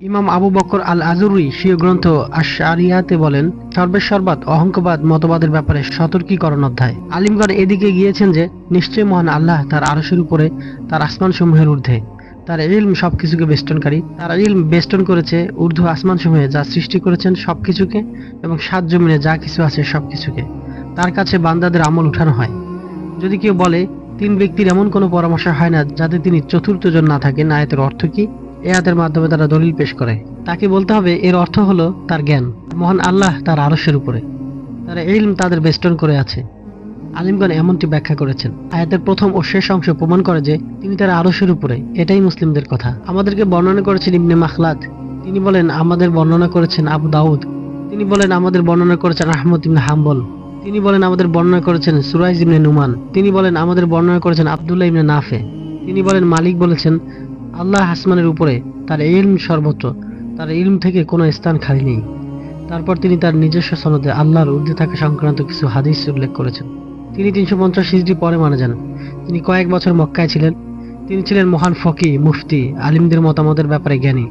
ইমাম আবু বকর আল আজুরি স্বীয় গ্রন্থ আশারিয়াতে বলেন সর্বেসর্বাত অহংকবাদ মতবাদের ব্যাপারে সতর্কীকরণ অধ্যায়। আলিমগণ এদিকে গিয়েছেন যে নিশ্চয় মহান আল্লাহ তার আরশের উপরে তার আসমান সমূহের ঊর্ধ্বে। তার ইলম সবকিছুকে বেষ্টনকারী, তার ইলম বেষ্টন করেছে ঊর্ধ্ব আসমান সমূহে যা সৃষ্টি করেছেন সবকিছুকে এবং সাত জমিনে যা কিছু আছে সবকিছুকে। তার কাছে বান্দাদের আমল উঠানো হয়। যদি কেউ বলে, তিন ব্যক্তির এমন কোনো পরামর্শ হয় না যাতে তিনি চতুর্থ জন না থাকেন, আয়াতের অর্থ কি? এ মাধ্যমে তারা দলিল পেশ করে। তাকে বলতে হবে, এর অর্থ হলো তার জ্ঞান। মহান আল্লাহ তার আরশের উপরে। তার ইলম তাদের বেষ্টন করে আছে। আলিমগণ এমনটি ব্যাখ্যা করেছেন। আয়াতের প্রথম ও শেষ অংশ প্রমাণ করে যে তিনি তার আরশের উপরে। এটাই মুসলিমদের কথা। আমাদেরকে বর্ণনা করেছেন ইবনে মাখলাদ। তিনি বলেন, আমাদের বর্ণনা করেছেন আবু দাউদ। তিনি বলেন, আমাদের বর্ণনা করেছেন আহমদ ইবনে হাম্বল। তিনি বলেন, আমাদের বর্ণনা করেছেন সুরাইজ ইবনে নুমান। তিনি বলেন, আমাদের বর্ণনা করেছেন আব্দুল্লাহ ইবনে নাফে। তিনি বলেন, মালিক বলেছেন আল্লাহ আসমানের উপরে তার ইলম সর্বত্র, তার ইলম থেকে কোনো স্থান খালি নেই। তারপর তিনি তার নিজস্ব সনদে আল্লাহর ঊর্ধ্বে থাকা সংক্রান্ত কিছু হাদিস উল্লেখ করেছেন। তিনি তিনশো পঞ্চাশ হিজড়ি পরে মারা যান। তিনি কয়েক বছর মক্কায় ছিলেন। তিনি ছিলেন মহান ফকি, মুফতি, আলিমদের মতামতের ব্যাপারে জ্ঞানী,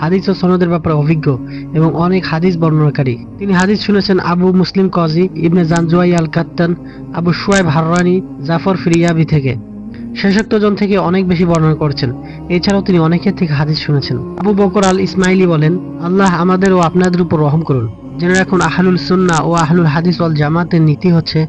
হাদিস ও সনদের ব্যাপারে অভিজ্ঞ এবং অনেক হাদিস বর্ণনাকারী। তিনি হাদিস শুনেছেন Abu Muslim Kajji ibn Zanjawayh al Qattan Abu Shuayb Harrani, Jafar Firyabi থেকে। শেষোক্তজন থেকে অনেক বেশি বর্ণনা করছেন। এছাড়াও তিনি অনেকের থেকে হাদিস শুনেছেন। আবু বকর আল ইসমাইলি বলেন, আল্লাহ আমাদের ও আপনাদের উপর রহম করুন। জেনে রাখুন, আহলুল সুন্না ও আহলুল হাদিস ওয়াল জামাতের নীতি হচ্ছে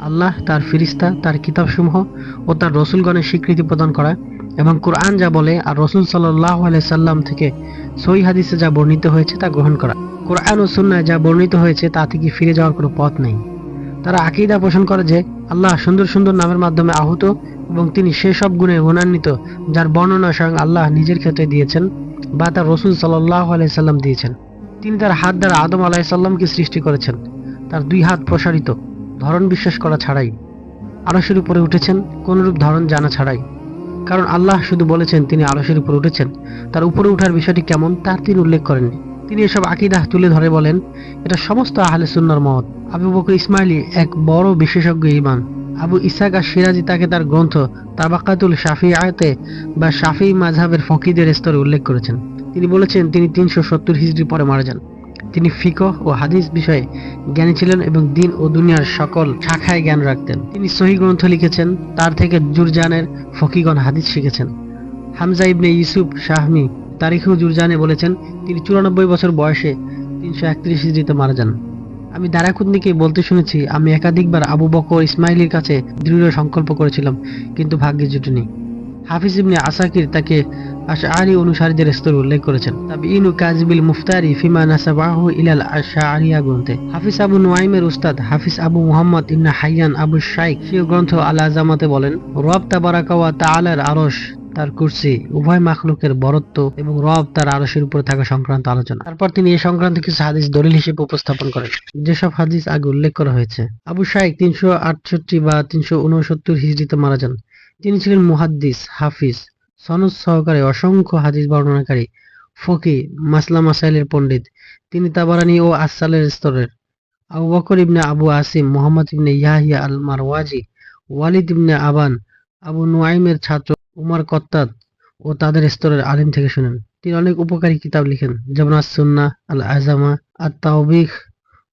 আল্লাহ তার ফিরিস্তা তার কিতাবসমূহ ও তার রসুলগণের স্বীকৃতি প্রদান করা এবং কোরআন যা বলে আর রসুল সাল্লাহ সাল্লাম থেকে সই হাদিসে যা বর্ণিত হয়েছে তা গ্রহণ করা। কোরআন ও সুন্নায় যা বর্ণিত হয়েছে তা থেকে ফিরে যাওয়ার কোনো পথ নেই? তারা আকিদা পোষণ করে যে আল্লাহ সুন্দর সুন্দর নামের মাধ্যমে আহত এবং তিনি সেসব গুণে গুণান্বিত, যার বর্ণনা স্বয়ং আল্লাহ নিজের ক্ষেত্রে দিয়েছেন বা তার রসুল সাল্লাহ সাল্লাম দিয়েছেন। তিনি তার হাত দ্বারা আদম আলাহিসাল্লামকে সৃষ্টি করেছেন। তার দুই হাত প্রসারিত ধরন বিশ্বাস করা ছাড়াই। আরশের উপরে উঠেছেন, কোনরূপ ধরন জানা ছাড়াই। কারণ আল্লাহ শুধু বলেছেন তিনি আরশের উপরে উঠেছেন, তার উপরে উঠার বিষয়টি কেমন তার তিনি উল্লেখ করেননি। তিনি এসব আকিদাহ তুলে ধরে বলেন, এটা সমস্ত আহলে সুন্নার মত। আবু বকর ইসমাইলি এক বড় বিশেষজ্ঞ ইমান আবু ইসাক আর সিরাজি তাকে তার গ্রন্থ তাবাকাতুল শাফি আয়তে বা শাফি মাঝহাবের ফকিদের স্তরে উল্লেখ করেছেন। তিনি বলেছেন, তিনি তিনশো সত্তর হিজড়ি পরে মারা যান। তিনি ফিকহ ও হাদিস বিষয়ে জ্ঞানী ছিলেন এবং দিন ও দুনিয়ার সকল শাখায় জ্ঞান রাখতেন। তিনি সহি গ্রন্থ লিখেছেন, তার থেকে জুরজানের ফকিগণ হাদিস শিখেছেন। হামজা ইবনে ইউসুফ শাহমি তারিখেও জুরজানে বলেছেন, তিনি চুরানব্বই বছর বয়সে তিনশো একত্রিশ হিজড়িতে মারা যান। আমি দারাকুতনিকে বলতে শুনেছি, আমি একাধিকবার আবু বকর ইসমাইলির কাছে দৃঢ় সংকল্প করেছিলাম, কিন্তু ভাগ্যে জুটেনি হাফিজ ইবনে আসাকির তাকে আশআরি অনুসারীদের স্তরে উল্লেখ করেছেন। তবে ইনু কাজিবিল মুফতারি ফিমা নাসাবাহু ইলাল আশআরিয়া গ্রন্থে। হাফিজ আবু নুয়াইমের উস্তাদ Hafiz Abu Muhammad ibn Hayyan Abu Shaikh সেই গ্রন্থ আল আজামাতে বলেন, রব তাবারাকা ওয়া তাআলার আরশ তার কুরসি, উভয় মাখলুকের বরত্ব এবং রব তার আরশের উপরে থাকা সংক্রান্ত আলোচনা। তারপর তিনি এই সংক্রান্ত কিছু হাদিস দলিল হিসেবে উপস্থাপন করেন। যেসব হাদিস আগে উল্লেখ করা হয়েছে। আবু শাইখ তিনশো আটষট্টি বা তিনশো উনসত্তর হিজড়িতে মারা যান। তিনি ছিলেন মুহাদ্দিস, হাফিজ। সনদ সহকারে অসংখ্য হাদিস বর্ণনাকারী, ফকি, মাসলা মাসাইলের পণ্ডিত। তিনি তাবারানি ও আসালের স্তরের। আবু বকর ইবনে আবু আসিম, মোহাম্মদ ইবনে ইয়াহিয়া আল মারওয়াজি ওয়ালিদ ইবনে আবান, আবু নুয়াইমের ছাত্র উমার কত্তাদ ও তাদের স্তরের আলিম থেকে শুনেন। তিনি অনেক উপকারী কিতাব লিখেন, যেমন আসুন্না আল আজামা আর তাওবিখ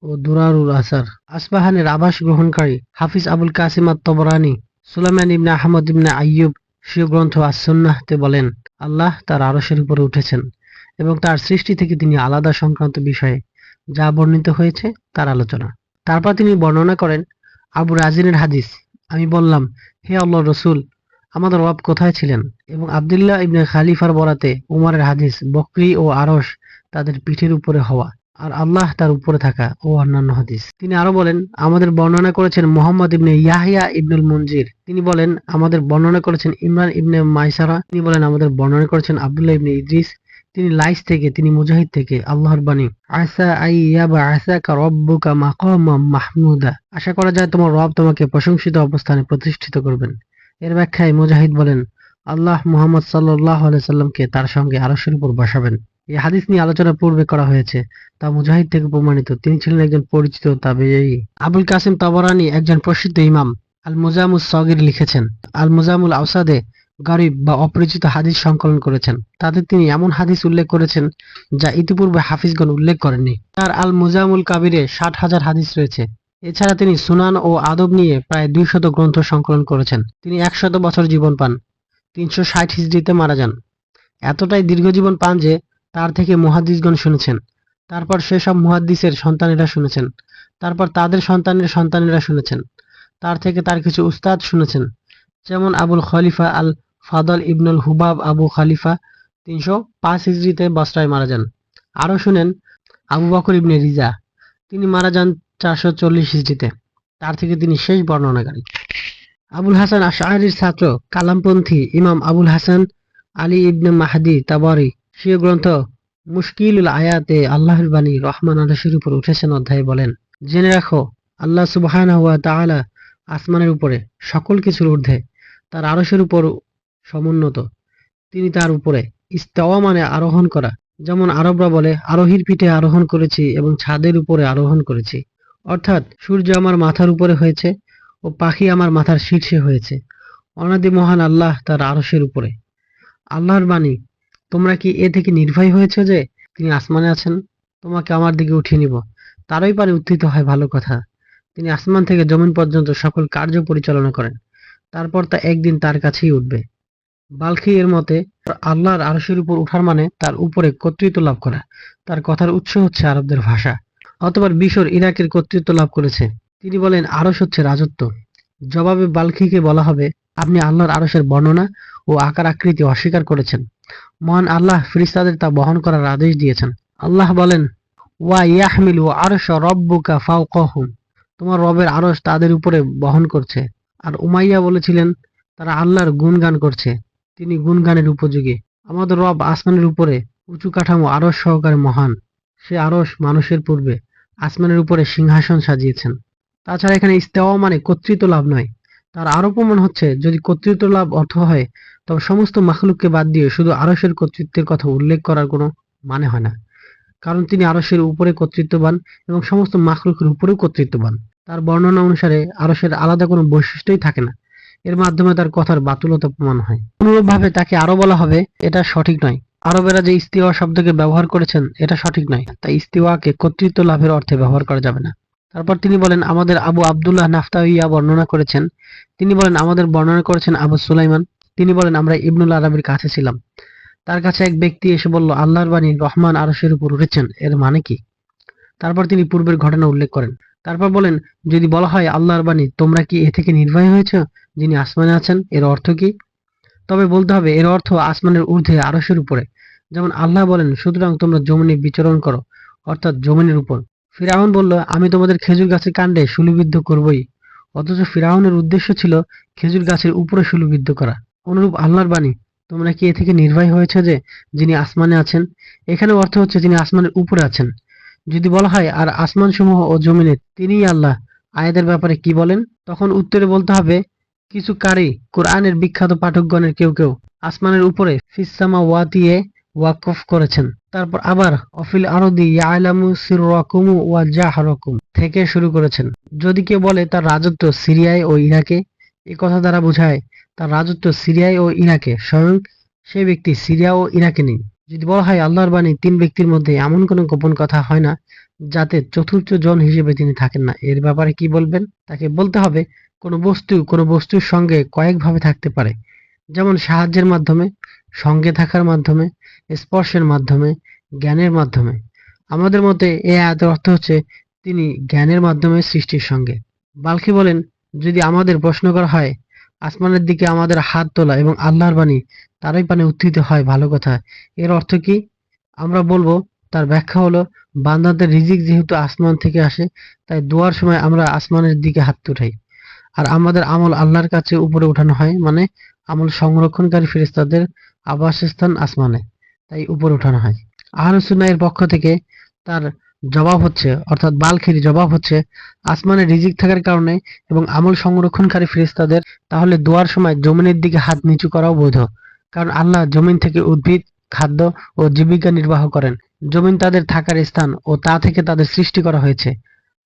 ও দুরারুল আসার। আসবাহানের আবাস গ্রহণকারী হাফিজ আবুল কাসিম আত তবরানি সুলাইমান ইবনে আহমদ ইবনে আইয়ুব স্বীয় গ্রন্থ আসন্নাহতে বলেন, আল্লাহ তার আরশের উপরে উঠেছেন এবং তার সৃষ্টি থেকে তিনি আলাদা সংক্রান্ত বিষয়ে যা বর্ণিত হয়েছে তার আলোচনা। তারপর তিনি বর্ণনা করেন আবু রাজিনের হাদিস। আমি বললাম, হে আল্লাহ রসুল আমাদের রব কোথায় ছিলেন? এবং আবদুল্লাহ ইবনে খালিফার বরাতে উমারের হাদিস বকরি ও আরশ তাদের পিঠের উপরে হওয়া আর আল্লাহ তার উপরে থাকা ও অন্যান্য হাদিস। তিনি আরও বলেন, আমাদের বর্ণনা করেছেন মোহাম্মদ ইবনে ইয়াহিয়া ইবনুল মঞ্জির তিনি বলেন, আমাদের বর্ণনা করেছেন ইমরান ইবনে মাইসারা। তিনি বলেন, আমাদের বর্ণনা করেছেন আবদুল্লাহ ইবনে ইদ্রিস। তিনি লাইস থেকে, তিনি মুজাহিদ থেকে, আল্লাহর বাণী। আসা আই ইয়াবা আসা কা রব্বুকা মাকামা মাহমুদা। আশা করা যায়, তোমার রব তোমাকে প্রশংসিত অবস্থানে প্রতিষ্ঠিত করবেন। এর ব্যাখ্যায় মুজাহিদ বলেন, আল্লাহ মুহাম্মদ সাল্লাহ সাল্লামকে তার সঙ্গে আরশের উপর বসাবেন। এই হাদিস নিয়ে আলোচনা পূর্বে করা হয়েছে, তা মুজাহিদ থেকে প্রমাণিত। তিনি ছিলেন একজন পরিচিত তাবেঈ। আবুল কাসিম তাবরানি একজন প্রসিদ্ধ ইমাম। আল মুজামুস সগির লিখেছেন আল মুজামুল আউসাদে গরিব বা অপরিচিত হাদিস সংকলন করেছেন। তাতে তিনি এমন হাদিস উল্লেখ করেছেন, যা ইতিপূর্বে হাফিজগণ উল্লেখ করেননি। তার আল মুজামুল কাবিরে ষাট হাজার হাদিস রয়েছে। এছাড়া তিনি সুনান ও আদব নিয়ে প্রায় দুই শত গ্রন্থ সংকলন করেছেন। তিনি একশত বছর জীবন পান, তিনশো ষাট হিজড়িতে মারা যান। এতটাই দীর্ঘ জীবন পান যে তার থেকে মুহাদ্দিসগণ শুনেছেন। তারপর সেসব মুহাদ্দিসের সন্তানেরা শুনেছেন। তারপর তাদের সন্তানের সন্তানেরা শুনেছেন। তার থেকে তার কিছু উস্তাদ শুনেছেন। যেমন আবুল খলিফা আল ফাদল ইবনুল হুবাব আবু খালিফা তিনশো পাঁচ হিজড়িতে বস্রায় মারা যান। আরও শুনেন আবু বকর ইবনে রিজা। তিনি মারা যান চারশো চল্লিশ হিজড়িতে। তার থেকে তিনি শেষ বর্ণনাকারী। আবুল হাসান আশারির ছাত্র, কালামপন্থী ইমাম Abul Hasan Ali ibn Mahdi তাবারি। স্বীয় গ্রন্থ মুশকিলুল আয়াতে আল্লাহর বাণী রহমান আদর্শের উপর উঠেছেন অধ্যায়ে বলেন, জেনে রাখো, আল্লাহ সুবহানাহু ওয়া তাআলা আসমানের উপরে সকল কিছুর ঊর্ধ্বে তার আরশের উপর সমুন্নত। তিনি তার উপরে ইস্তাওয়া মানে আরোহণ করা। যেমন আরবরা বলে, আরোহীর পিঠে আরোহণ করেছি এবং ছাদের উপরে আরোহণ করেছি। অর্থাৎ সূর্য আমার মাথার উপরে হয়েছে ও পাখি আমার মাথার শীর্ষে হয়েছে। অনাদি মহান আল্লাহ তার আরশের উপরে। আল্লাহর বাণী, তোমরা কি এ থেকে নির্ভয় হয়েছে যে তিনি আসমানে আছেন? তোমাকে আমার দিকে উঠিয়ে নিব। তারই পারে উত্থিত হয় ভালো কথা। তিনি আসমান থেকে জমিন পর্যন্ত সকল কার্য পরিচালনা করেন। তারপর তা একদিন তার কাছেই উঠবে। বালখি এর মতে, আল্লাহর আরশের উপর উঠার মানে তার উপরে কর্তৃত্ব লাভ করা। তার কথার উৎস হচ্ছে আরবদের ভাষা। অতবার বিশর ইরাকের কর্তৃত্ব লাভ করেছে। তিনি বলেন, আরশ হচ্ছে রাজত্ব। জবাবে বালখিকে বলা হবে, আপনি আল্লাহর আরশের বর্ণনা ও আকার আকৃতি অস্বীকার করেছেন। মহান আল্লাহ ফিরিস্তাদের তা বহন করার আদেশ দিয়েছেন। আল্লাহ বলেন, ওয়া ইয়াহমিলু আরশ রব্বুকা ফাওকাহুম। তোমার রবের আরশ তাদের উপরে বহন করছে। আর উমাইয়া বলেছিলেন, তারা আল্লাহর গুণগান করছে। তিনি গুণগানের উপযোগী। আমাদের রব আসমানের উপরে উঁচু কাঠামো আরশ সহকারে মহান। সে আরশ মানুষের পূর্বে আসমানের উপরে সিংহাসন সাজিয়েছেন। তাছাড়া এখানে ইস্তেওয়া মানে কর্তৃত্ব লাভ নয়। তার আরও প্রমাণ হচ্ছে, যদি কর্তৃত্ব লাভ অর্থ হয়, তবে সমস্ত মাখলুককে বাদ দিয়ে শুধু আরশের কর্তৃত্বের কথা উল্লেখ করার কোনো মানে হয় না। কারণ তিনি আরশের উপরে কর্তৃত্ববান এবং সমস্ত মাখলুকের উপরেও কর্তৃত্ববান। তার বর্ণনা অনুসারে আরশের আলাদা কোনো বৈশিষ্ট্যই থাকে না। এর মাধ্যমে তার কথার বাতুলতা প্রমাণ হয়। অনুরূপভাবে তাকে আরও বলা হবে, এটা সঠিক নয়। আরবেরা যে ইস্তিওয়া শব্দকে ব্যবহার করেছেন, এটা সঠিক নয়। তাই ইস্তিওয়াকে কর্তৃত্ব লাভের অর্থে ব্যবহার করা যাবে না। তারপর তিনি বলেন, আমাদের আবু আবদুল্লাহ নাফতাইয়া বর্ণনা করেছেন। তিনি বলেন, আমাদের বর্ণনা করেছেন আবু সুলাইমান। তিনি বলেন, আমরা ইবনুল আরবির কাছে ছিলাম। তার কাছে এক ব্যক্তি এসে বলল, আল্লাহর বাণী রহমান আরশের উপর উঠেছেন, এর মানে কি? তারপর তিনি পূর্বের ঘটনা উল্লেখ করেন। তারপর বলেন, যদি বলা হয় আল্লাহর বাণী, তোমরা কি এ থেকে নির্ভয় হয়েছ, যিনি আসমানে আছেন, এর অর্থ কি? তবে বলতে হবে, এর অর্থ আসমানের ঊর্ধ্বে আরশের উপরে। যেমন আল্লাহ বলেন, সুতরাং তোমরা জমিনে বিচরণ করো, অর্থাৎ জমিনের উপর। ফিরাউন বলল, আমি তোমাদের খেজুর গাছের কাণ্ডে শুলিবিদ্ধ করবই, অথচ ফিরাউনের উদ্দেশ্য ছিল খেজুর গাছের উপরে শুলিবিদ্ধ করা। অনুরূপ আল্লাহর বাণী, তোমরা কি এ থেকে নির্ভয় হয়েছে যে যিনি আসমানে আছেন? এখানে অর্থ হচ্ছে যিনি আসমানের উপরে আছেন। যদি বলা হয়, আর আসমান সমূহ ও জমিনে তিনিই আল্লাহ আয়াদের ব্যাপারে কি বলেন? তখন উত্তরে বলতে হবে, কিছু কারি, কোরআনের বিখ্যাত পাঠকগণের কেউ কেউ, আসমানের উপরে ফিসামা ওয়াতিয়ে ওয়াকফ করেছেন। তারপর আবার, অফিল আরদি ইয়ালামু সিররাকুমু ওয়া জাহরাকুম থেকে শুরু করেছেন। যদি কেউ বলে তার রাজত্ব সিরিয়ায় ও ইরাকে, এ কথা দ্বারা বোঝায়, তার রাজত্ব সিরিয়ায় ও ইরাকে, স্বয়ং সে ব্যক্তি সিরিয়া ও ইরাকে নেই। যদি বলা হয় আল্লাহর বাণী তিন ব্যক্তির মধ্যে এমন কোনো গোপন কথা হয় না, যাতে চতুর্থ জন হিসেবে তিনি থাকেন না, এর ব্যাপারে কি বলবেন? তাকে বলতে হবে, কোনো বস্তু কোনো বস্তুর সঙ্গে কয়েকভাবে থাকতে পারে। যেমন সাহায্যের মাধ্যমে, সঙ্গে থাকার মাধ্যমে স্পর্শের মাধ্যমে, জ্ঞানের মাধ্যমে। আমাদের মতে এ আয়াতের অর্থ হচ্ছে তিনি জ্ঞানের মাধ্যমে সৃষ্টির সঙ্গে। বালকি বলেন, যদি আমাদের প্রশ্ন করা হয়, আসমানের দিকে আমাদের হাত তোলা এবং আল্লাহর বাণী তারই পানে উত্থিত হয় ভালো কথা, এর অর্থ কি? আমরা বলব, তার ব্যাখ্যা হলো, বান্দাদের রিজিক যেহেতু আসমান থেকে আসে, তাই দোয়ার সময় আমরা আসমানের দিকে হাত উঠাই আর আমাদের আমল আল্লাহর কাছে উপরে উঠানো হয় মানে আমল সংরক্ষণকারী ফেরেশতাদের আবাসস্থান আসমানে। তাই উপরে উঠানো হয়। এর পক্ষ থেকে তার জবাব হচ্ছে, অর্থাৎ বালখির জবাব হচ্ছে, আসমানে রিজিক থাকার কারণে এবং আমল সংরক্ষণকারী ফেরেশতাদের, তাহলে দোয়ার সময় জমিনের দিকে হাত নিচু করাও বৈধ। কারণ আল্লাহ জমিন থেকে উদ্ভিদ, খাদ্য ও জীবিকা নির্বাহ করেন। জমিন তাদের থাকার স্থান ও তা থেকে তাদের সৃষ্টি করা হয়েছে।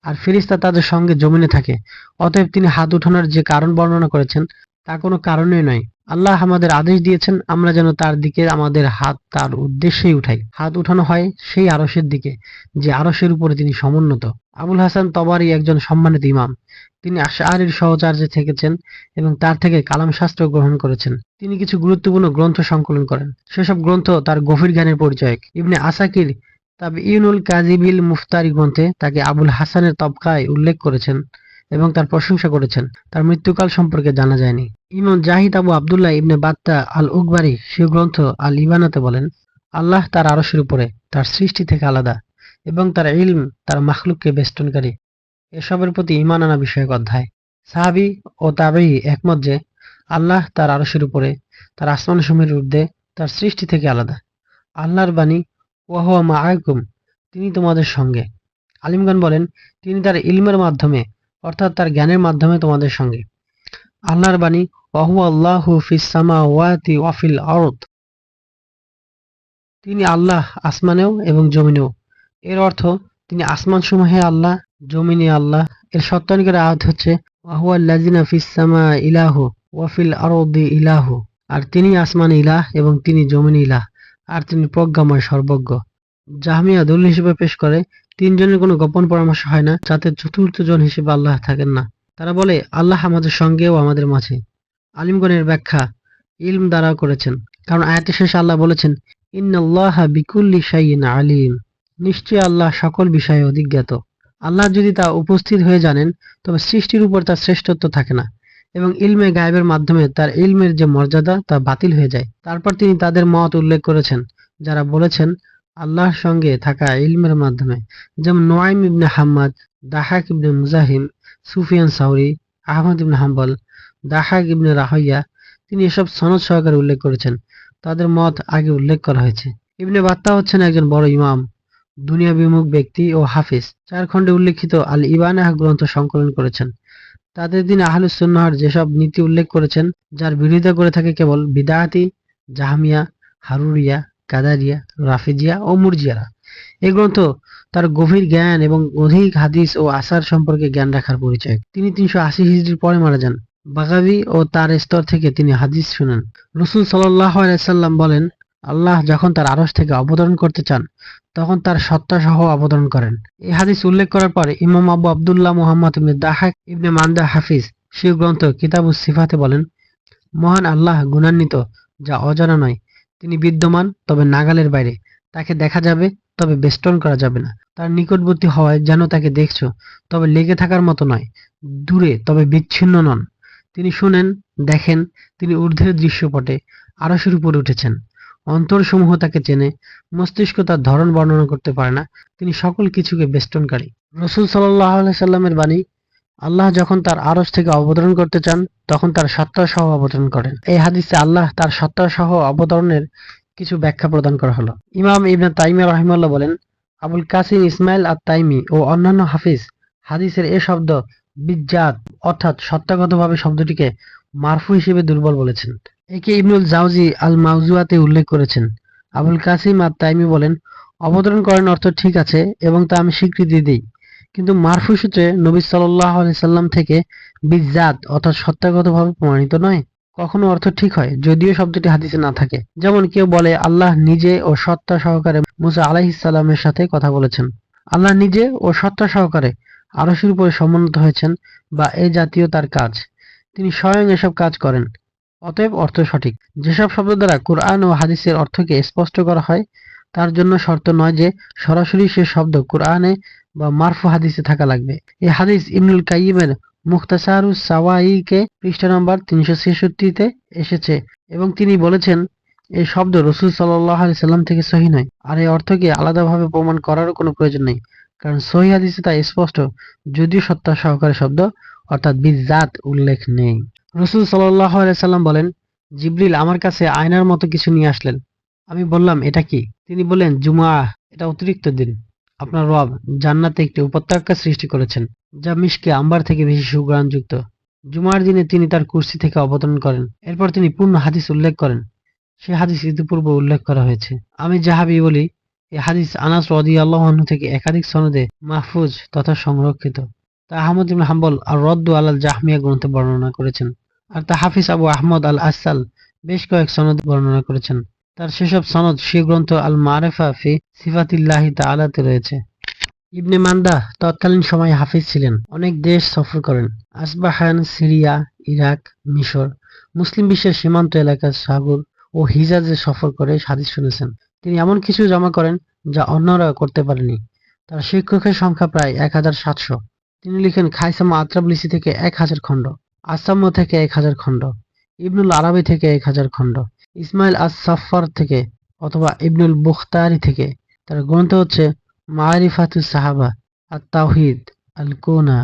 আর ফেরিস্তা তাদের সঙ্গে জমিনে থাকে। অতএব তিনি হাত উঠানোর যে কারণ বর্ণনা করেছেন, তা কোনো কারণেই নয়। আল্লাহ আমাদের আদেশ দিয়েছেন, আমরা যেন তার দিকে, আমাদের হাত তার উদ্দেশ্যেই উঠাই। হাত উঠানো হয় সেই আরসের দিকে, যে আরসের উপরে তিনি সমুন্নত। আবুল হাসান তবারি একজন সম্মানিত ইমাম। তিনি আশারির সহচার্যে থেকেছেন এবং তার থেকে কালাম শাস্ত্র গ্রহণ করেছেন। তিনি কিছু গুরুত্বপূর্ণ গ্রন্থ সংকলন করেন। সেসব গ্রন্থ তার গভীর জ্ঞানের পরিচয়ক। ইবনে আসাকির তবে ইউনুল কাজিবিল মুফতারি গ্রন্থে তাকে আবুল হাসানের তবকায় উল্লেখ করেছেন এবং তার প্রশংসা করেছেন। তার মৃত্যুকাল সম্পর্কে জানা যায়নি। ইমাম জাহিদ আবু আবদুল্লাহ ইবনে বাত্তা আল উকবারি সে গ্রন্থ আল ইবানাতে বলেন, আল্লাহ তার আরশের উপরে, তার সৃষ্টি থেকে আলাদা এবং তার ইলম, তার মাখলুককে বেষ্টনকারী। এসবের প্রতি ইমান আনা বিষয়ক অধ্যায়। সাহাবি ও তাবেই একমত যে, আল্লাহ তার আরশের উপরে, তার আসমান সমূহের ঊর্ধ্বে, তার সৃষ্টি থেকে আলাদা। আল্লাহর বাণী, ওয়াহুয়া মা আয়কুম তিনি তোমাদের সঙ্গে। আলিমগান বলেন, তিনি তার ইলমের মাধ্যমে, অর্থাৎ তার জ্ঞানের মাধ্যমে তোমাদের সঙ্গে। আল্লাহর বাণী ওয়াহু তিনি আল্লাহ আসমানেও এবং জমিনেও। এর অর্থ, তিনি আসমান সমূহে আল্লাহ, জমিনে আল্লাহ। এর সত্যানিকের আয়াত হচ্ছে ইলাহু ওয়াফিল আরদি ইলাহু। আর তিনি আসমান ইলাহ এবং তিনি জমিন ইলাহ। আর তিনি প্রজ্ঞাময়, সর্বজ্ঞ। জাহমিয়া দলিল হিসেবে পেশ করে, তিনজনের কোনো গোপন পরামর্শ হয় না, যাতে চতুর্থ জন হিসেবে আল্লাহ থাকেন না। তারা বলে, আল্লাহ আমাদের সঙ্গে ও আমাদের মাঝে। আলিমগণের ব্যাখ্যা ইলম দ্বারা করেছেন। কারণ আয়াতের শেষে আল্লাহ বলেছেন, ইন্নাল্লাহ বিকুল্লি শাইইন আলিম। নিশ্চয় আল্লাহ সকল বিষয়ে অধিজ্ঞাত। আল্লাহ যদি তা উপস্থিত হয়ে জানেন, তবে সৃষ্টির উপর তার শ্রেষ্ঠত্ব থাকে না এবং ইলমে গায়েবের মাধ্যমে তার ইলমের যে মর্যাদা তা বাতিল হয়ে যায়। তারপর তিনি তাদের মত উল্লেখ করেছেন, যারা বলেছেন, আল্লাহর সঙ্গে থাকা ইলমের মাধ্যমে যেমন নোয়াইম ইবনে হাম্মাদ, দাহাক ইবনে মুজাহিম, সুফিয়ান সাউরি, আহমদ ইবনে হাম্বল দাহাক ইবনে রাহইয়া, তিনি এসব সনদ সহকারে উল্লেখ করেছেন। তাদের মত আগে উল্লেখ করা হয়েছে। ইবনে বাত্তা হচ্ছেন একজন বড় ইমাম দুনিয়া বিমুখ ব্যক্তি ও হাফিজ চার খণ্ডে উল্লেখিত আল ইবানাহ গ্রন্থ সংকলন করেছেন। তাদের দিন আহলুস সুন্নাহর যেসব নীতি উল্লেখ করেছেন, যার বিরোধিতা করে থাকে কেবল বিদাহাতি জাহামিয়া, হারুরিয়া, কাদারিয়া, রাফিজিয়া ও মুরজিয়ারা। এই গ্রন্থ তার গভীর জ্ঞান এবং অধিক হাদিস ও আসার সম্পর্কে জ্ঞান রাখার পরিচয়। তিনি তিনশো আশি হিজড়ির পরে মারা যান। বাগাবি ও তার স্তর থেকে তিনি হাদিস শুনেন। রসুল আলাইসাল্লাম বলেন, আল্লাহ যখন তার আরস থেকে অবতরণ করতে চান, তখন তার সত্তা সহ অবতরণ করেন। এই হাদিস উল্লেখ করার পরে ইমাম আবু আবদুল্লাহ মুহাম্মদ দাহাক ইবনে মান্দা হাফিজ সেই গ্রন্থ কিতাবুস সিফাতে বলেন, মহান আল্লাহ গুণান্বিত, যা অজানা নয়। তিনি বিদ্যমান, তবে নাগালের বাইরে। তাকে দেখা যাবে, তবে বেষ্টন করা যাবে না। তার নিকটবর্তী হওয়ায় যেন তাকে দেখছ, তবে লেগে থাকার মতো নয়। দূরে, তবে বিচ্ছিন্ন নন। তিনি শুনেন, দেখেন, তিনি ঊর্ধ্বের দৃশ্যপটে আরশের উপরে উঠেছেন। অন্তরসমূহ তাকে চেনে, মস্তিষ্ক তার ধরন বর্ণনা করতে পারে না, তিনি সকল কিছুকে বেষ্টনকারী। রসুল সাল্লাহ সাল্লামের বাণী, আল্লাহ যখন তার আরশ থেকে অবতরণ করতে চান, তখন তার সত্তা সহ অবতরণ করেন। এই হাদিসে আল্লাহ তার সত্তা সহ অবতরণের কিছু ব্যাখ্যা প্রদান করা হলো। ইমাম ইবনে তাইমিয়া রহিমাল্লাহ বলেন, আবুল কাসিম ইসমাইল আর তাইমি ও অন্যান্য হাফিজ হাদিসের এ শব্দ বিজ্জাত, অর্থাৎ সত্তাগতভাবে শব্দটিকে মারফু হিসেবে দুর্বল বলেছেন। একে ইবনুল জাউজি আল মাউজুয়াতে উল্লেখ করেছেন। আবুল কাসিম আর তাইমি বলেন, অবতরণ করেন অর্থ ঠিক আছে এবং তা আমি স্বীকৃতি দিই। কিন্তু মারফু সূত্রে নবী সাল্লাহ সাল্লাম থেকে বিজ্জাত, অর্থাৎ সত্তাগতভাবে প্রমাণিত নয়। কখনো অর্থ ঠিক হয় যদিও শব্দটি হাদিসে না থাকে। যেমন কেউ বলে, আল্লাহ নিজে ও সত্তা সহকারে মুসা আলাহিসাল্লামের সাথে কথা বলেছেন। আল্লাহ নিজে ও সত্তা সহকারে আরশের উপরে সমুন্নত হয়েছেন বা এ জাতীয় তার কাজ। তিনি স্বয়ং এসব কাজ করেন, অতএব অর্থ সঠিক। যেসব শব্দ দ্বারা কোরআন ও হাদিসের অর্থকে স্পষ্ট করা হয়, তার জন্য শর্ত নয় যে সরাসরি সে শব্দ কোরআনে বা মারফু হাদিসে থাকা লাগবে। এই হাদিস ইবনুল কাইমের মুখতাসারু সাওয়াইকে পৃষ্ঠা নম্বর তিনশো ছেষট্টিতে এসেছে এবং তিনি বলেছেন এই শব্দ রসুল সাল্লাহ সাল্লাম থেকে সহি নয়। আর এই অর্থকে আলাদাভাবে প্রমাণ করারও কোনো প্রয়োজন নেই। কারণ সহি হাদিসে তা স্পষ্ট। যদিও সত্তা সহকারে শব্দ, অর্থাৎ বিজাত উল্লেখ নেই। রসুল সাল্লাম বলেন, জিব্রিল আমার কাছে আয়নার মতো কিছু নিয়ে আসলেন। আমি বললাম, এটা কি? তিনি বললেন জুমা এটা অতিরিক্ত দিন। আপনার রব জান্নাতে একটি উপত্যকা সৃষ্টি করেছেন, যা মিশকে আম্বার থেকে বেশি সুগ্রাণযুক্ত। জুমার দিনে তিনি তার কুর্সি থেকে অবতরণ করেন। এরপর তিনি পূর্ণ হাদিস উল্লেখ করেন। সে হাদিস ইতিপূর্বে উল্লেখ করা হয়েছে। আমি যাহাবি বলি হাদিস আনাস রদি আল্লাহ থেকে একাধিক সনদে মাহফুজ তথা সংরক্ষিত। তা আহমদ ইবনে হাম্বল আর রদ্দু আলাল জাহমিয়া গ্রন্থে বর্ণনা করেছেন। আর তা হাফিজ আবু আহমদ আল আসাল বেশ কয়েক সনদ বর্ণনা করেছেন। তার সেসব সনদ সে গ্রন্থ আল মারেফা ফি সিফাতিল্লাহি তাআলাতে রয়েছে। ইবনে মান্দা তৎকালীন সময়ে হাফিজ ছিলেন। অনেক দেশ সফর করেন। আসবাহান, সিরিয়া, ইরাক, মিশর, মুসলিম বিশ্বের সীমান্ত এলাকা সাগর ও হিজাজে সফর করে হাদিস শুনেছেন। তিনি এমন কিছু জমা করেন যা অন্যরা করতে পারেনি। তার শিক্ষকের সংখ্যা প্রায় এক তিনি লিখেন, খাইসামা আত্রাবলিসি থেকে এক হাজার খণ্ড আসাম্য থেকে এক হাজার খণ্ড, ইবনুল আরবি থেকে এক হাজার খণ্ড, ইসমাইল আস সাফার থেকে অথবা ইবনুল বুখতারি থেকে। তার গ্রন্থ হচ্ছে মারিফাতুস সাহাবা আর তাওহিদ আল কোনা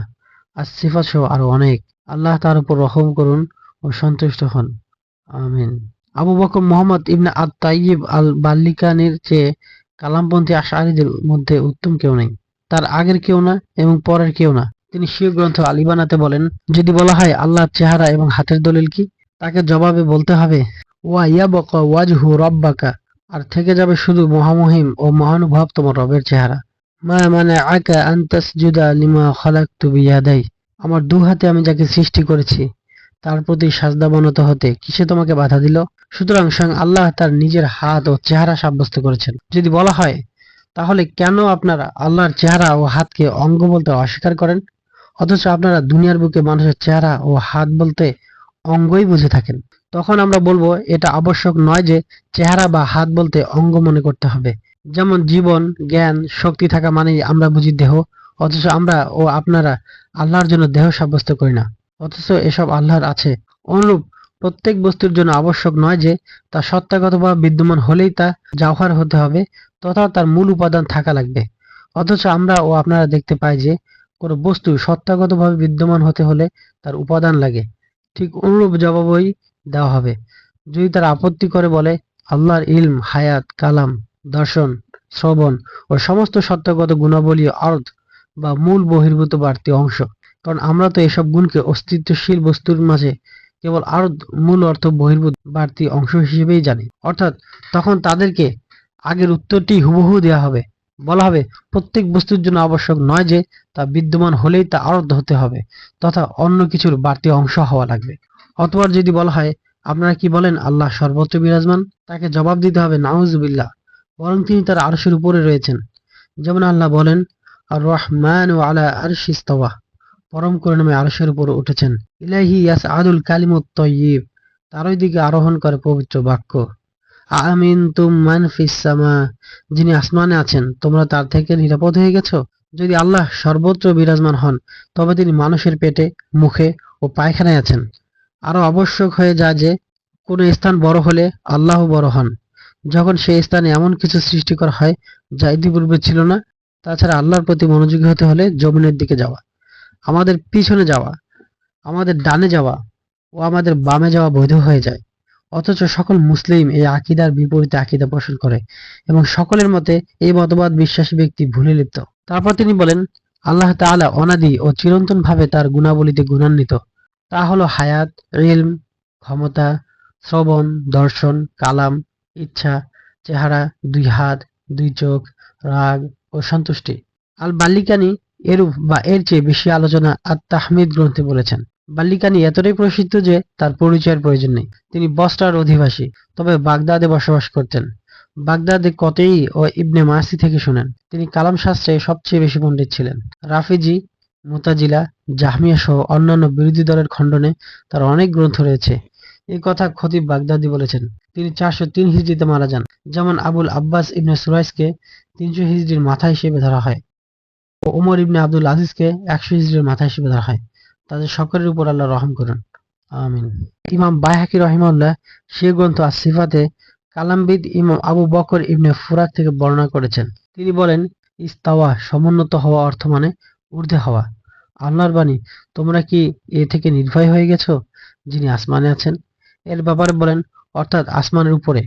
আর সিফাত সহ আরও অনেক। আল্লাহ তার উপর রহম করুন ও সন্তুষ্ট হন। আমিন। Abu Bakr Muhammad ibn at Tayyib al বাল্লিকানির চেয়ে কালামপন্থী আশারিদের মধ্যে উত্তম কেউ নেই। তার আগের কেউ না এবং পরের কেউ না। তিনি শিও গ্রন্থ আলিবানাতে বলেন, যদি বলা হয় আল্লাহর চেহারা এবং হাতের দলিল কি? তাকে জবাবে বলতে হবে, ওয়া ইয়াবকা ওয়াজহু রব্বাকা আর থেকে যাবে শুধু মহামহিম ও মহানুভব তোমার রবের চেহারা। মা মানে আকা আন্তাস জুদা লিমা খালাকতু বিয়াদাই আমার দু হাতে আমি যাকে সৃষ্টি করেছি, তার প্রতি সাজদা বানাতে হতে কিসে তোমাকে বাধা দিল? সুতরাং স্বয়ং আল্লাহ তার নিজের হাত ও চেহারা সাব্যস্ত করেছেন। যদি বলা হয়, তাহলে কেন আপনারা আল্লাহর চেহারা ও হাতকে অঙ্গ বলতে অস্বীকার করেন? অথচ আপনারা দুনিয়ার বুকে মানুষের চেহারা ও হাত বলতে অঙ্গই বুঝে থাকেন। তখন আমরা বলব, এটা আবশ্যক নয় যে চেহারা বা হাত বলতে অঙ্গ মনে করতে হবে। যেমন জীবন, জ্ঞান, শক্তি থাকা মানেই আমরা বুঝি দেহ, অথচ আমরা ও আপনারা আল্লাহর জন্য দেহ সাব্যস্ত করি না। অথচ এসব আল্লাহর আছে। অনুরূপ প্রত্যেক বস্তুর জন্য আবশ্যক নয় যে তা সত্তাগতভাবে বিদ্যমান হলেই তা জাওহার হতে হবে তথা তার মূল উপাদান থাকা লাগবে। অথচ আমরা ও আপনারা দেখতে পাই যে কোনো বস্তু সত্তাগতভাবে বিদ্যমান হতে হলে তার উপাদান লাগে। ঠিক অনুরূপ জবাবই দেওয়া হবে। যদি তারা আপত্তি করে বলে, আল্লাহর ইলম, হায়াত, কালাম, দর্শন, শ্রবণ ও সমস্ত সত্যগত গুণাবলী অর্থ বা মূল বহির্ভূত বাড়তি অংশ, কারণ আমরা তো এসব গুণকে অস্তিত্বশীল বস্তুর মাঝে কেবল আরও মূল অর্থ বহির্ভূত বাড়তি অংশ হিসেবেই জানি। অর্থাৎ তখন তাদেরকে আগের উত্তরটি হুবহু দেওয়া হবে। বলা হবে, প্রত্যেক বস্তুর জন্য আবশ্যক নয় যে তা বিদ্যমান হলেই তা আরোধ হতে হবে তথা অন্য কিছুর বাড়তি অংশ হওয়া লাগবে। অথবা যদি বলা হয়, আপনারা কি বলেন, আল্লাহ সর্বত্র বিরাজমান? তাকে জবাব দিতে হবে, নাউজুবিল্লাহ। বরং তিনি তার আরশের উপরে রয়েছেন। যেমন আল্লাহ বলেন আর রহমান ও আলা আরশিস্তাওয়া পরম করে নামে আরশের উপর উঠেছেন। ইলাহি ইয়াস আদুল কালিমুত তয়্যিব তারই দিকে আরোহণ করে পবিত্র বাক্য। আমিন তুম মান ফিসামা যিনি আসমানে আছেন, তোমরা তার থেকে নিরাপদ হয়ে গেছো? যদি আল্লাহ সর্বত্র বিরাজমান হন, তবে তিনি মানুষের পেটে, মুখে ও পায়খানায় আছেন। আরও আবশ্যক হয়ে যায় যে, কোনো স্থান বড় হলে আল্লাহ বড় হন। যখন সেই স্থানে এমন কিছু সৃষ্টি করা হয়, যা ইতিপূর্বে ছিল না, তাছাড়া আল্লাহর প্রতি মনোযোগী হতে হলে জমিনের দিকে যাওয়া। আমাদের পিছনে যাওয়া, আমাদের ডানে যাওয়া ও আমাদের বামে যাওয়া বৈধ হয়ে যায়। অথচ সকল মুসলিম এই আকিদার বিপরীতে আকিদা পোষণ করে এবং সকলের মতে এই মতবাদ বিশ্বাসী ব্যক্তি ভুলে লিপ্ত। তারপর তিনি বলেন, আল্লাহ তাআলা অনাদি ও চিরন্তন ভাবে তার গুণাবলীতে গুণান্বিত। তা হলো হায়াত, ইলম, ক্ষমতা, শ্রবণ, দর্শন, কালাম, ইচ্ছা, চেহারা, দুই হাত, দুই চোখ, রাগ ও সন্তুষ্টি। আল বাল্লিকানি এরূপ বা এর চেয়ে বেশি আলোচনা আর তাহমিদ গ্রন্থে বলেছেন। বাল্লিকানি এতটাই প্রসিদ্ধ যে তার পরিচয়ের প্রয়োজন নেই। তিনি বস্রার অধিবাসী, তবে বাগদাদে বসবাস করতেন। বাগদাদে কতেই ও ইবনে মাসি থেকে শুনেন। তিনি কালাম শাস্ত্রে সবচেয়ে বেশি পণ্ডিত ছিলেন। রাফিজি, মোতাজিলা, জাহমিয়া সহ অন্যান্য বিরোধী দলের খণ্ডনে তার অনেক গ্রন্থ রয়েছে। এই কথা খতিব বাগদাদি বলেছেন। তিনি চারশো তিন হিজড়িতে মারা যান, যেমন আবুল আব্বাস ইবনে সুরাইসকে তিনশো হিজড়ির মাথা হিসেবে ধরা হয়। ও ওমর ইবনে আব্দুল আজিজকে একশো হিজড়ির মাথা হিসেবে ধরা হয়। তাদের সকলের উপর আল্লাহ রহম করুন। আমিন। ইমাম বাইহাকি রহিমাল্লাহ সে গ্রন্থ আসিফাতে কালামবিদ ইমাম আবু বকর ইবনে ফুরাক থেকে বর্ণনা করেছেন। তিনি বলেন, ইস্তাওয়া সমুন্নত হওয়া অর্থ মানে ঊর্ধ্বে হওয়া। আল্লাহর বাণী, তোমরা কি এ থেকে নির্ভয় হয়ে গেছো, যিনি আসমানে আছেন? এর ব্যাপারে বলেন, অর্থাৎ আসমানের উপরে।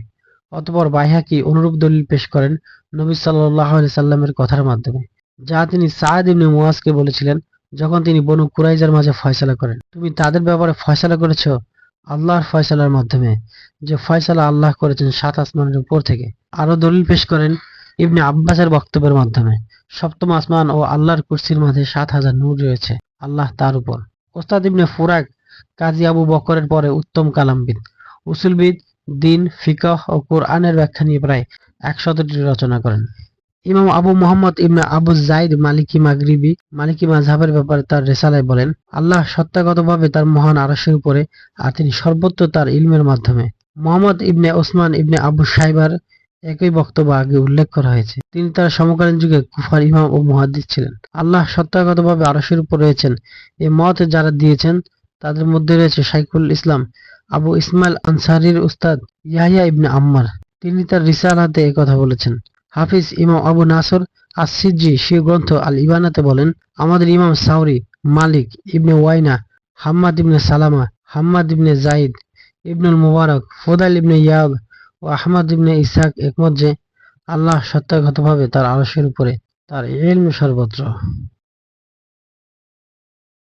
অতপর বাইহাকি অনুরূপ দলিল পেশ করেন নবী সাল্লাহ সাল্লামের কথার মাধ্যমে। যা তিনি সাদ ইবনে মুয়াজকে বলেছিলেন যখন তিনি বনু কুরাইজার মাঝে ফয়সালা করেন। তুমি তাদের ব্যাপারে ফয়সালা করেছ আল্লাহর ফয়সালার মাধ্যমে, যে ফয়সালা আল্লাহ করেছেন সাত আসমানের উপর থেকে। আরও দলিল পেশ করেন ইবনে আব্বাসের বক্তব্যের মাধ্যমে, সপ্তম আসমান ও আল্লাহর কুরসির মাঝে সাত হাজার নূর রয়েছে আল্লাহ তার উপর। ওস্তাদ ইবনে ফুরাক কাজী আবু বকরের পরে উত্তম কালামবিদ, উসুলবিদ, দিন, ফিকহ ও কোরআনের ব্যাখ্যা নিয়ে প্রায় একশতটি রচনা করেন। ইমাম আবু মোহাম্মদ ইবনে আবু জাইদ মালিকি মাগরিবি, মালিকি মাযহাবের ব্যাপারে তার রেসালায় বলেন, আল্লাহ সত্তাগতভাবে তার মহান আরশের উপরে আর তিনি সর্বত্র তার ইলমের মাধ্যমে। Muhammad ibn Uthman ibn Abi Shaybah একই বক্তব্য আগে উল্লেখ করা হয়েছে। তিনি তার সমকালীন যুগে কুফার ইমাম ও মুহাদ্দিস ছিলেন। আল্লাহ সত্তাগতভাবে আরশের উপর রয়েছেন। এ মত যারা দিয়েছেন, তাদের মধ্যে রয়েছে শাইখুল ইসলাম, আবু ইসমাইল আনসারির উস্তাদ ইয়াহিয়া ইবনে আম্মার। তিনি তার রিসালাতে কথা বলেছেন হাফিজ ইমাম আবু নাসর আসিজি সে গ্রন্থ আল ইবানাতে বলেন, আমাদের ইমাম সাউরি, মালিক ইবনে ওয়াইনা, হাম্মাদ ইবনে সালামা, হাম্মাদ ইবনে জাইদ ইবনুল মুবারক, ফোদাইল ইবনে ইয়াব ও আহমদ ইবনে ইসাক একমত যে আল্লাহ সত্যাগতভাবে তার আরশের উপরে তার এলম সর্বত্র।